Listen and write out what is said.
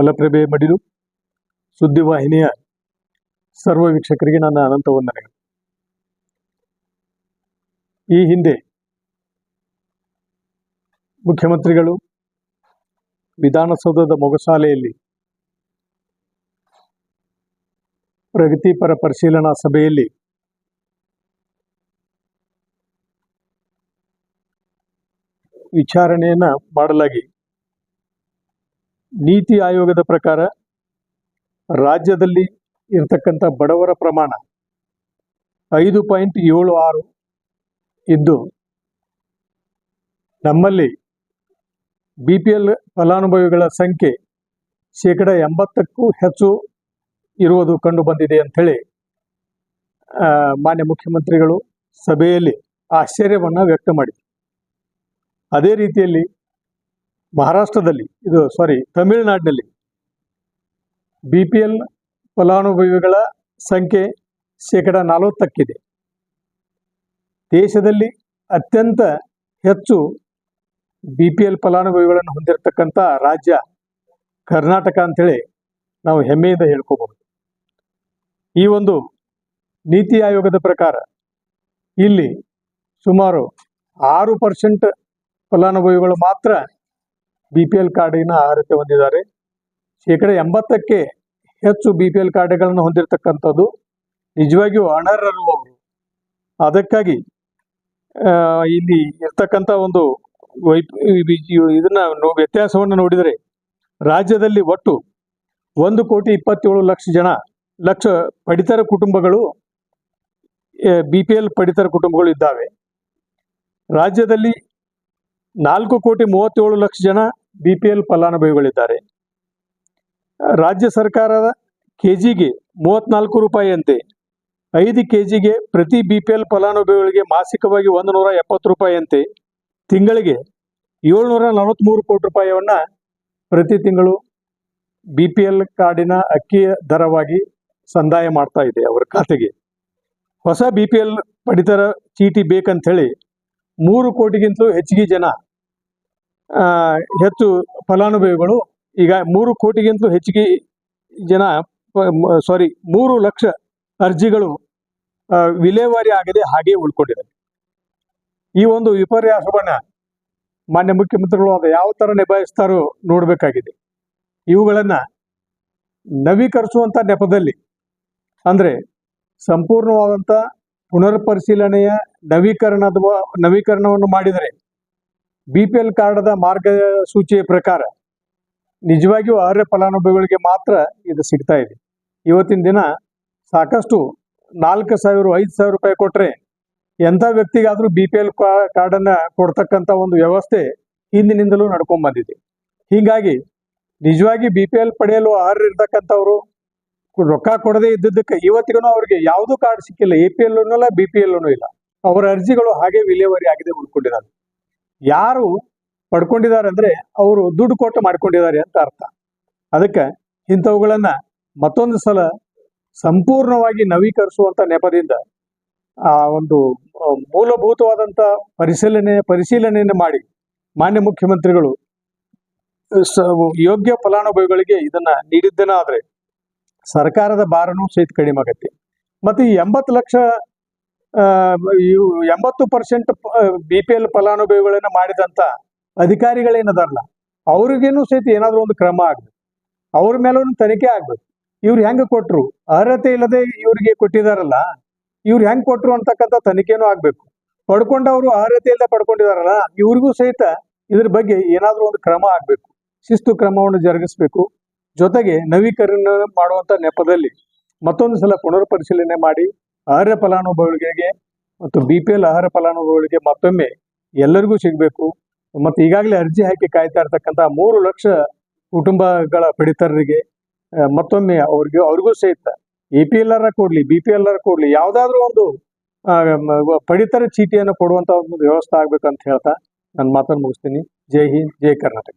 ಬಲಪ್ರಭೆ ಮಡಿಲು. ಸುದ್ದಿವಾಹಿನಿಯ ಸರ್ವ ವೀಕ್ಷಕರಿಗೆ ನನ್ನ ಅನಂತ ವಂದನೆಗಳು. ಈ ಹಿಂದೆ ಮುಖ್ಯಮಂತ್ರಿಗಳು ವಿಧಾನಸೌಧದ ಮೊಗಸಾಲೆಯಲ್ಲಿ ಪ್ರಗತಿಪರ ಪರಿಶೀಲನಾ ಸಭೆಯಲ್ಲಿ ವಿಚಾರಣೆಯನ್ನು ಮಾಡಲಾಗಿ ನೀತಿ ಆಯೋಗದ ಪ್ರಕಾರ ರಾಜ್ಯದಲ್ಲಿ ಇರತಕ್ಕಂಥ ಬಡವರ ಪ್ರಮಾಣ ಐದು ಪಾಯಿಂಟ್ ಏಳು ಆರು ಇದ್ದು ನಮ್ಮಲ್ಲಿ ಬಿ ಪಿ ಎಲ್ ಫಲಾನುಭವಿಗಳ ಸಂಖ್ಯೆ ಶೇಕಡ ಎಂಬತ್ತಕ್ಕೂ ಹೆಚ್ಚು ಇರುವುದು ಕಂಡು ಬಂದಿದೆ ಅಂಥೇಳಿ ಮಾನ್ಯ ಮುಖ್ಯಮಂತ್ರಿಗಳು ಸಭೆಯಲ್ಲಿ ಆಶ್ಚರ್ಯವನ್ನು ವ್ಯಕ್ತ ಮಾಡಿದರು. ಅದೇ ರೀತಿಯಲ್ಲಿ ಮಹಾರಾಷ್ಟ್ರದಲ್ಲಿ, ಇದು ಸಾರಿ ತಮಿಳುನಾಡಿನಲ್ಲಿ ಬಿ ಪಿ ಎಲ್ ಫಲಾನುಭವಿಗಳ ಸಂಖ್ಯೆ ಶೇಕಡ ನಲವತ್ತಕ್ಕಿದೆ. ದೇಶದಲ್ಲಿ ಅತ್ಯಂತ ಹೆಚ್ಚು ಬಿ ಪಿ ಎಲ್ ಫಲಾನುಭವಿಗಳನ್ನು ಹೊಂದಿರತಕ್ಕಂಥ ರಾಜ್ಯ ಕರ್ನಾಟಕ ಅಂಥೇಳಿ ನಾವು ಹೆಮ್ಮೆಯಿಂದ ಹೇಳ್ಕೋಬಹುದು ಈ ಒಂದು ನೀತಿ ಆಯೋಗದ ಪ್ರಕಾರ ಇಲ್ಲಿ ಸುಮಾರು ಆರು ಪರ್ಸೆಂಟ್ ಫಲಾನುಭವಿಗಳು ಮಾತ್ರ ಬಿ ಪಿ ಎಲ್ ಕಾರ್ಡಿನ ಅರ್ಹತೆ ಹೊಂದಿದ್ದಾರೆ. ಶೇಕಡ ಎಂಬತ್ತಕ್ಕೆ ಹೆಚ್ಚು ಬಿ ಪಿ ಎಲ್ ಕಾರ್ಡ್ಗಳನ್ನು ಹೊಂದಿರತಕ್ಕಂಥದ್ದು ನಿಜವಾಗಿಯೂ ಅನರ್ಹರು ಅವರು. ಅದಕ್ಕಾಗಿ ಇಲ್ಲಿ ಇರ್ತಕ್ಕಂಥ ಒಂದು ಇದನ್ನ ವ್ಯತ್ಯಾಸವನ್ನು ನೋಡಿದರೆ ರಾಜ್ಯದಲ್ಲಿ ಒಟ್ಟು ಒಂದು ಕೋಟಿ ಇಪ್ಪತ್ತೇಳು ಲಕ್ಷ ಜನ, ಲಕ್ಷ ಪಡಿತರ ಕುಟುಂಬಗಳು ಬಿ ಪಿ ಎಲ್ ಪಡಿತರ ಕುಟುಂಬಗಳು ಇದ್ದಾವೆ. ರಾಜ್ಯದಲ್ಲಿ ನಾಲ್ಕು ಕೋಟಿ ಮೂವತ್ತೇಳು ಲಕ್ಷ ಜನ ಬಿ ಪಿ ಎಲ್ ಫಲಾನುಭವಿಗಳಿದ್ದಾರೆ. ರಾಜ್ಯ ಸರ್ಕಾರದ ಕೆ ಜಿಗೆ ಮೂವತ್ನಾಲ್ಕು ರೂಪಾಯಿಯಂತೆ, ಐದು ಕೆ ಜಿಗೆ ಪ್ರತಿ ಬಿ ಪಿ ಎಲ್ ಫಲಾನುಭವಿಗಳಿಗೆ ಮಾಸಿಕವಾಗಿ ಒಂದು ನೂರ ಎಪ್ಪತ್ತು ರೂಪಾಯಿಯಂತೆ, ತಿಂಗಳಿಗೆ ಏಳ್ನೂರ ನಲವತ್ತ್ಮೂರು ಕೋಟಿ ರೂಪಾಯಿಯನ್ನು ಪ್ರತಿ ತಿಂಗಳು ಬಿ ಪಿ ಎಲ್ ಕಾರ್ಡಿನ ಅಕ್ಕಿಯ ದರವಾಗಿ ಸಂದಾಯ ಮಾಡ್ತಾ ಇದೆ ಅವರ ಖಾತೆಗೆ. ಹೊಸ ಬಿ ಪಿ ಎಲ್ ಪಡಿತರ ಚೀಟಿ ಬೇಕಂಥೇಳಿ ಮೂರು ಕೋಟಿಗಿಂತಲೂ ಹೆಚ್ಚಿಗೆ ಜನ ಹೆಚ್ಚು ಫಲಾನುಭವಿಗಳು ಈಗ ಮೂರು ಕೋಟಿಗಿಂತಲೂ ಹೆಚ್ಚಿಗೆ ಜನ ಸಾರಿ ಮೂರು ಲಕ್ಷ ಅರ್ಜಿಗಳು ವಿಲೇವಾರಿ ಆಗದೆ ಹಾಗೆ ಉಳ್ಕೊಂಡಿದೆ. ಈ ಒಂದು ವಿಪರ್ಯಾಸವನ್ನು ಮಾನ್ಯ ಮುಖ್ಯಮಂತ್ರಿಗಳು ಅದು ಯಾವ ಥರ ನಿಭಾಯಿಸ್ತಾರೋ ನೋಡಬೇಕಾಗಿದೆ. ಇವುಗಳನ್ನು ನವೀಕರಿಸುವಂಥ ನೆಪದಲ್ಲಿ, ಅಂದರೆ ಸಂಪೂರ್ಣವಾದಂಥ ಪುನರ್ ಪರಿಶೀಲನೆಯ ನವೀಕರಣದ ನವೀಕರಣವನ್ನು ಮಾಡಿದರೆ ಬಿ ಪಿ ಎಲ್ ಕಾರ್ಡ್ದ ಮಾರ್ಗಸೂಚಿಯ ಪ್ರಕಾರ ನಿಜವಾಗಿಯೂ ಅರ್ಹ ಫಲಾನುಭವಿಗಳಿಗೆ ಮಾತ್ರ ಇದು ಸಿಗ್ತಾ ಇದೆ. ಇವತ್ತಿನ ದಿನ ಸಾಕಷ್ಟು ನಾಲ್ಕು ಸಾವಿರ, ಐದು ಸಾವಿರ ರೂಪಾಯಿ ಕೊಟ್ಟರೆ ಎಂಥ ವ್ಯಕ್ತಿಗಾದರೂ ಬಿ ಪಿ ಎಲ್ ಕಾರ್ಡನ್ನ ಕೊಡ್ತಕ್ಕಂಥ ಒಂದು ವ್ಯವಸ್ಥೆ ಹಿಂದಿನಿಂದಲೂ ನಡ್ಕೊಂಡ್ಬಂದಿದೆ ಹೀಗಾಗಿ ನಿಜವಾಗಿ ಬಿ ಪಿ ಎಲ್ ಪಡೆಯಲು ಅರ್ಹ ಇರ್ತಕ್ಕಂಥವ್ರು ರೊಕ್ಕ ಕೊಡದೇ ಇದ್ದಿದ್ದಕ್ಕೆ ಇವತ್ತಿಗೂ ಅವರಿಗೆ ಯಾವುದೂ ಕಾರ್ಡ್ ಸಿಕ್ಕಿಲ್ಲ. ಎ ಪಿ ಎಲ್ ಇಲ್ಲ ಬಿ ಪಿ ಇಲ್ಲ ಅವರ ಅರ್ಜಿಗಳು ಹಾಗೆ ವಿಲೇವಾರಿ ಆಗಿದೆ ಉಳ್ಕೊಂಡಿದ್ದಾರೆ ಯಾರು ಪಡ್ಕೊಂಡಿದ್ದಾರೆ ಅಂದ್ರೆ ಅವರು ದುಡ್ಡು ಕೊಟ್ಟು ಮಾಡ್ಕೊಂಡಿದ್ದಾರೆ ಅಂತ ಅರ್ಥ. ಅದಕ್ಕೆ ಇಂಥವುಗಳನ್ನ ಮತ್ತೊಂದು ಸಲ ಸಂಪೂರ್ಣವಾಗಿ ನವೀಕರಿಸುವಂತ ನೆಪದಿಂದ ಆ ಒಂದು ಮೂಲಭೂತವಾದಂತ ಪರಿಶೀಲನೆ ಪರಿಶೀಲನೆಯನ್ನು ಮಾಡಿ ಮಾನ್ಯ ಮುಖ್ಯಮಂತ್ರಿಗಳು ಯೋಗ್ಯ ಫಲಾನುಭವಿಗಳಿಗೆ ಇದನ್ನ ನೀಡಿದ್ದೇನೆ ಆದರೆ ಸರ್ಕಾರದ ಭಾರನೂ ಸಹಿತ ಕಡಿಮೆ ಆಗತ್ತೆ. ಮತ್ತೆ ಈ ಎಂಬತ್ತು ಲಕ್ಷ ಎಂಬತ್ತು ಪರ್ಸೆಂಟ್ ಬಿ ಪಿ ಎಲ್ ಫಲಾನುಭವಿಗಳನ್ನ ಮಾಡಿದಂತ ಅಧಿಕಾರಿಗಳೇನದಾರಲ್ಲ ಅವ್ರಿಗೇನು ಸಹಿತ ಏನಾದ್ರೂ ಒಂದು ಕ್ರಮ ಆಗ್ಬೇಕು, ಅವ್ರ ಮೇಲೂ ತನಿಖೆ ಆಗ್ಬೇಕು. ಇವ್ರು ಹೆಂಗ ಕೊಟ್ರು? ಅರ್ಹತೆ ಇಲ್ಲದೆ ಇವ್ರಿಗೆ ಕೊಟ್ಟಿದಾರಲ್ಲ, ಇವ್ರು ಹೆಂಗ್ ಕೊಟ್ರು ಅಂತಕ್ಕಂಥ ತನಿಖೆನೂ ಆಗ್ಬೇಕು. ಪಡ್ಕೊಂಡವರು ಅರ್ಹತೆ ಇಲ್ಲದೆ ಪಡ್ಕೊಂಡಿದಾರಲ್ಲ, ಇವ್ರಿಗೂ ಸಹಿತ ಇದ್ರ ಬಗ್ಗೆ ಏನಾದ್ರೂ ಒಂದು ಕ್ರಮ ಆಗ್ಬೇಕು, ಶಿಸ್ತು ಕ್ರಮವನ್ನು ಜರುಗಿಸ್ಬೇಕು. ಜೊತೆಗೆ ನವೀಕರಣ ಮಾಡುವಂತ ನೆಪದಲ್ಲಿ ಮತ್ತೊಂದು ಸಲ ಪುನರ್ ಪರಿಶೀಲನೆ ಮಾಡಿ ಅರ್ಹ ಫಲಾನುಭವಿಗಳಿಗೆ ಮತ್ತು ಬಿ ಪಿ ಎಲ್ ಆಹಾರ ಫಲಾನುಭವಿಗಳಿಗೆ ಮತ್ತೊಮ್ಮೆ ಎಲ್ಲರಿಗೂ ಸಿಗಬೇಕು. ಮತ್ತು ಈಗಾಗಲೇ ಅರ್ಜಿ ಹಾಕಿ ಕಾಯ್ತಾ ಇರ್ತಕ್ಕಂಥ ಮೂರು ಲಕ್ಷ ಕುಟುಂಬಗಳ ಪಡಿತರರಿಗೆ ಮತ್ತೊಮ್ಮೆ ಅವ್ರಿಗೆ, ಅವ್ರಿಗೂ ಸಹಿತ ಎ ಪಿ ಎಲ್ ಆರ್ ಕೊಡ್ಲಿ ಬಿ ಪಿ ಎಲ್ ಆರ್ ಕೊಡ್ಲಿ, ಯಾವುದಾದ್ರೂ ಒಂದು ಪಡಿತರ ಚೀಟಿಯನ್ನು ಕೊಡುವಂಥ ಒಂದು ವ್ಯವಸ್ಥೆ ಆಗ್ಬೇಕಂತ ಹೇಳ್ತಾ ನನ್ನ ಮಾತನ್ನು ಮುಗಿಸ್ತೀನಿ. ಜೈ ಹಿಂದ್, ಜೈ ಕರ್ನಾಟಕ.